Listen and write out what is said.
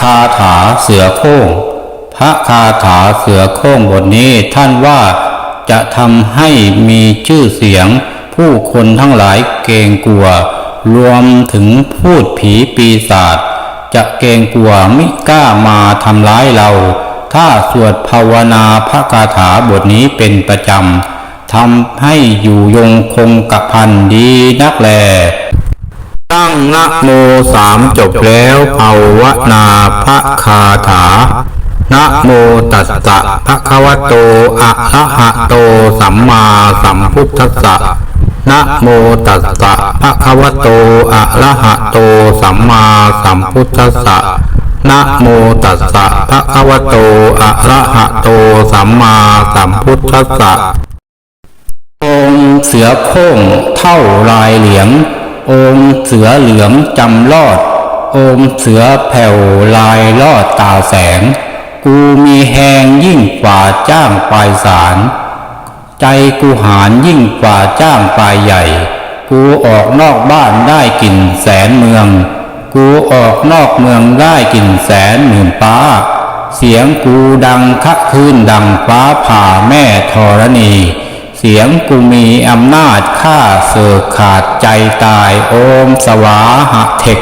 คาถาเสือโคร่งพระคาถาเสือโคร่งบทนี้ท่านว่าจะทำให้มีชื่อเสียง ผู้คนทั้งหลายเกรงกลัว รวมถึงพูดผีปีศาจจะเกรงกลัวไม่กล้ามาทำร้ายเรา ถ้าสวดภาวนาพระคาถาบทนี้เป็นประจำทำให้อยู่ยงคงกระพันดีนักแล ตั้งนะโมสามจบแล้วภาวนาพระคาถา นะโมตัสสะภะคะวะโต อะระหะโต สัมมาสัมพุทธัสสะ นะโมตัสสะภะคะวะโต อะระหะโต สัมมาสัมพุทธัสสะ นะโมตัสสะภะคะวะโต อะระหะโต สัมมาสัมพุทธัสสะองเสือโคร่งเท่าลายเหลียง องค์เสือเหลืองจำลอดองค์เสือแผ่วลายลอดตาแสง กูมีแหงยิ่งกว่าจ้างปลายสาร ใจกูหารยิ่งกว่าจ้างปลายใหญ่ กูออกนอกบ้านได้กลิ่นแสนเมือง กูออกนอกเมืองได้กลิ่นแสนหมื่นป้า เสียงกูดังคักคืนดังฟ้าผ่าแม่ธรณี เสียงกูมีอำนาจฆ่าเสือขาดใจตายโอมสวาหะเทก